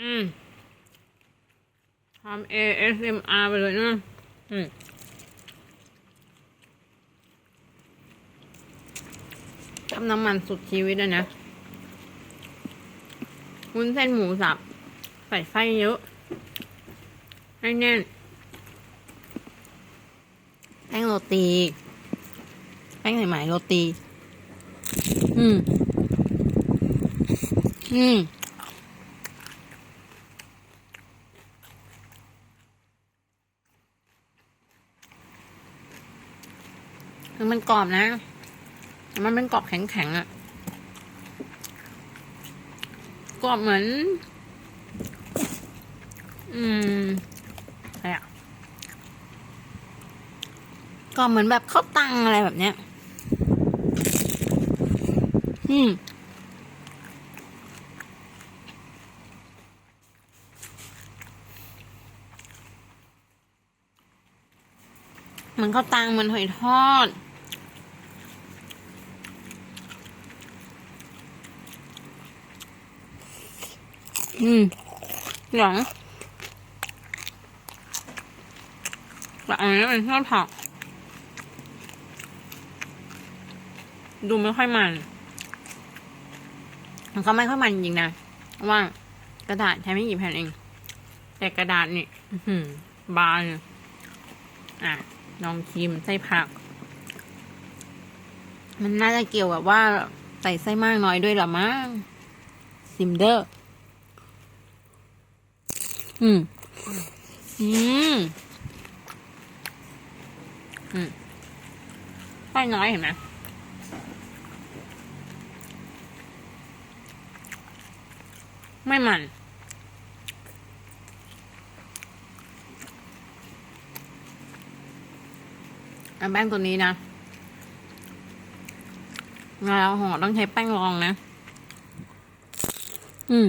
อืมทำ ASMR ไปเลยนะอืมทำน้ำมันสุดชีวิตเลยนะวุ้นเส้นหมูสับ ใส่ไส้เยอะ ให้แน่น แป้งโรตี แป้งไหมๆโรตี อืม อืม คือมันกรอบนะ มันเป็นกรอบแข็งๆอะ่ะ กรอบเหมือน อืมอะไรอะกรอบเหมือนแบบข้าวตังอะไรแบบเนี้ย อืมเหมันข้าวตังเหมือนหอยทอด อืมหลังแต่อันนี้เป็นทอดผัก ดูไม่ค่อยมัน มันก็ไม่ค่อยมันจริงนะว่ากระดาษใช้ไม่กี่แผ่นเอง แต่กระดาษนี่หืบานอะลองชิมไส้ผัก มันน่าจะเกี่ยวกับว่าใส่ไส้มากน้อยด้วยหรอมั้งซิมเดอร์ อืม อืม อืมไส้น้อยเห็นไหมไม่มันอันแป้งตัวนี้นะเวลาห่อต้องใช้แป้งรองนะ อืม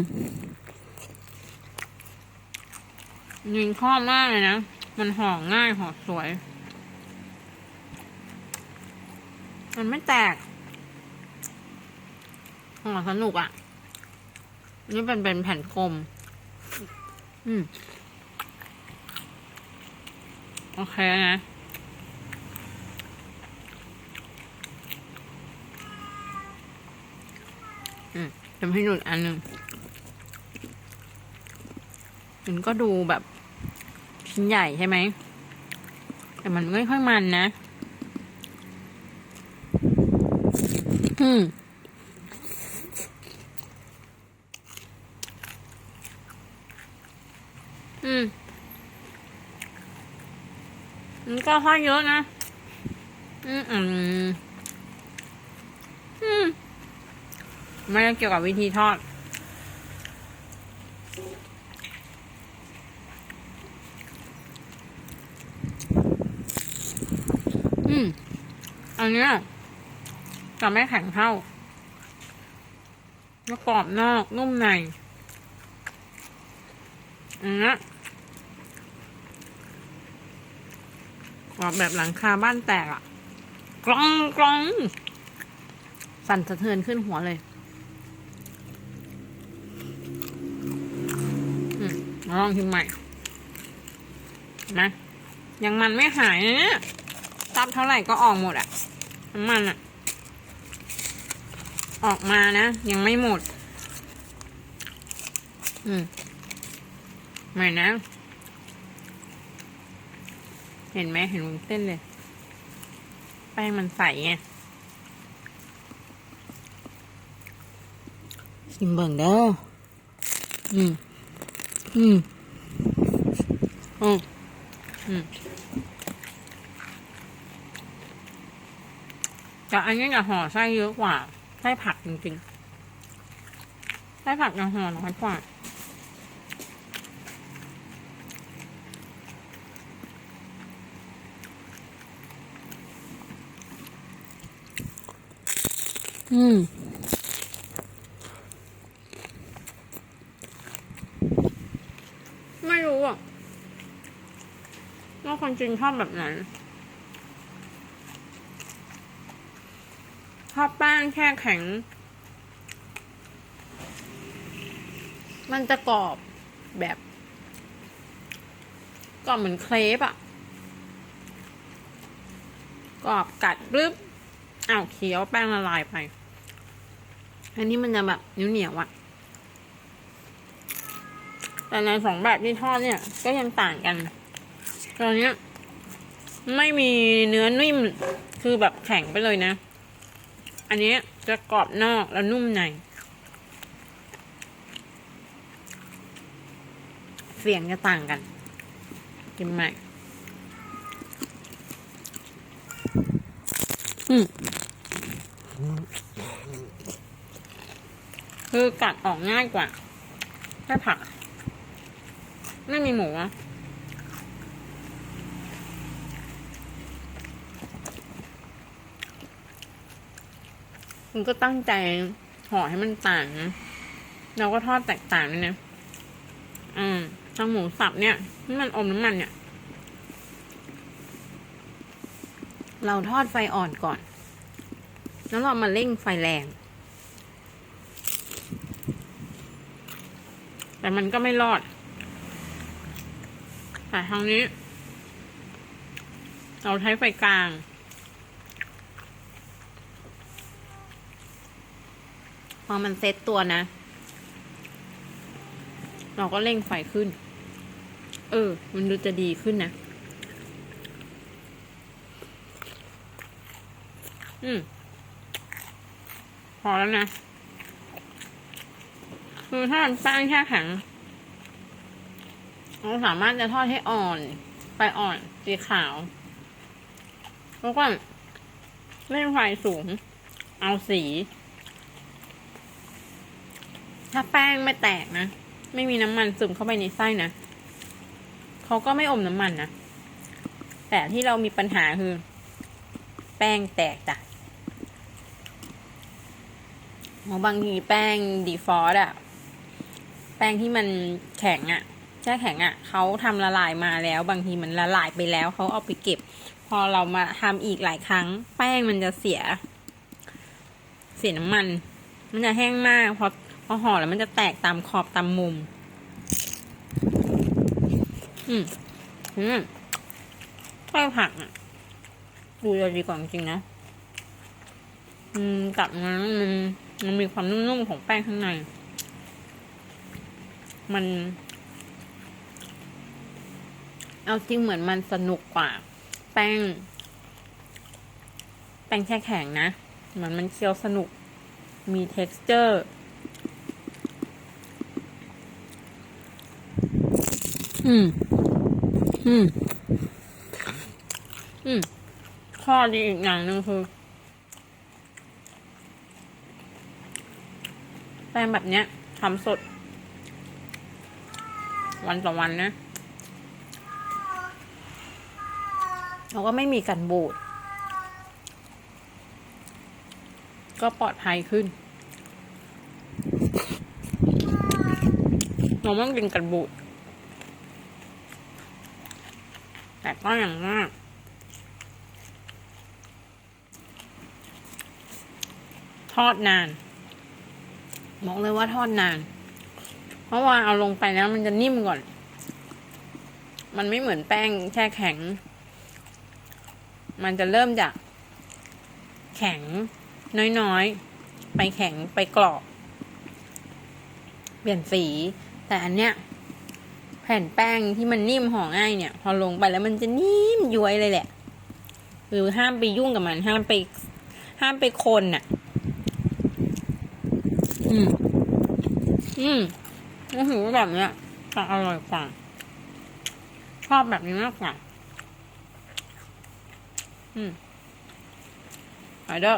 ยิงชอบมากเลยนะ มันห่อง่ายห่อสวย มันไม่แตกห่อสนุกอะ่ะ นี่เป็นเป็นแผ่นกลม อืม โอเคนะอืมทำให้ดูอีกอันหนึ่งมันก็ดูแบบ ชิ้นใหญ่ใช่ไหม แต่มันไม่ค่อยมันนะ อืมอืมมันก็ค่อยเยอะนะ อืมอืมอืมไม่ได้เกี่ยวกับวิธีทอด อืม อันเนี้ยจะไม่แข็งเท่าแล้วกรอบนอกนุ่มในอันนี้กรอบแบบหลังคาบ้านแตกอะกรองกรอง สั่นสะเทือนขึ้นหัวเลยอืมลองชิมใหม่นะยังมันไม่หายนะเนี่ย ซับเท่าไหร่ก็ออกหมดอะน้ำมันอะออกมานะ ยังไม่หมด อืมใหม่นะ เห็นไหมเห็นวุ้นเส้นเลย แป้งมันใสไงชิมเบิ่งเด้อ อืม อืม อืม อืม แต่อันนี้จะห่อไส้เยอะกว่าไส้ผักจริงๆไส้ผักจะห่อน้อยกว่าอืมไม่รู้อะว่าคนจริงชอบแบบไหน ถ้าแป้งแค่แข็ง มันจะกรอบแบบก็เหมือนเครปอะกรอบกัดปึ๊บอ้าวเคี้ยวแป้งละลายไป อันนี้มันจะแบบเหนียวๆอะแต่ในสองแบบที่ทอดเนี่ย ก็ยังต่างกันตอนนี้ไม่มีเนื้อนิ่มคือแบบแข็งไปเลยนะ อันนี้จะกรอบนอกแล้วนุ่มใน เสียงจะต่างกัน กินใหม่อืมคือกัดออกง่ายกว่าแค่ผัก ไม่มีหมูอะ คุณก็ตั้งใจห่อให้มันต่างนะเราก็ทอดแตกต่างด้วยนะอืมทางหมูสับเนี่ยที่มันอมน้ำมันเนี่ย เราทอดไฟอ่อนก่อน แล้วเรามาเร่งไฟแรง แต่มันก็ไม่รอด แต่ทางนี้ เราใช้ไฟกลาง พอมันเซ็ตตัวนะ เราก็เร่งไฟขึ้น เออ มันดูจะดีขึ้นนะ อืม พอแล้วนะ คือถ้ามันแป้งแค่แข็งเราสามารถจะทอดให้อ่อนไฟอ่อนสีขาว แล้วก็เร่งไฟสูง เอาสี ถ้าแป้งไม่แตกนะ ไม่มีน้ำมันซึมเข้าไปในไส้นะเขาก็ไม่อมน้ำมันนะ แต่ที่เรามีปัญหาคือ แป้งแตกจ้ะเพราบางทีแป้งดีฟอร์อะแป้งที่มันแข็งอะแช่แข็งอะเขาทำละลายมาแล้ว บางทีมันละลายไปแล้วเขาเอาไปเก็บ พอเรามาทำอีกหลายครั้ง แป้งมันจะเสีย เสียน้ำมัน มันจะแห้งมาก พอ พอห่อแล้วมันจะแตกตามขอบตามมุม อืม อืมแป้งผักอะ ดูจะดีกว่าจริงนะ อืมกับนั้นมันมันมีความนุ่มๆของแป้งข้างใน มัน เอาจริงเหมือนมันสนุกกว่า แป้ง แป้งแช่แข็งนะ เหมือนมันเคี้ยวสนุก มี texture อืม อืม อืม ข้อดีอีกอย่างหนึ่งคือแป้งแบบเนี้ยทำสด วันต่อวันนะเราก็ไม่มีกันบูด ก็ปลอดภัยขึ้นเราไม่ต้องกินกันบูด แต่ก็อย่างมากทอดนาน บอกเลยว่าทอดนาน เพราะว่าเอาลงไปแล้วมันจะนิ่มก่อน มันไม่เหมือนแป้งแช่แข็ง มันจะเริ่มจาก แข็งน้อยๆ ไปแข็งไปกรอบ เปลี่ยนสี แต่อันเนี้ย แผ่นแป้งที่มันนิ่มห่อง่ายเนี่ย พอลงไปแล้วมันจะนิ่มย้วยเลยแหละหรือห้ามไปยุ่งกับมัน ห้ามไป ห้ามไปคนน่ะ อืม อืมก็ถือว่าแบบเนี้ยจะอร่อยกว่า ชอบแบบนี้มากกว่า อืมไปเด้อ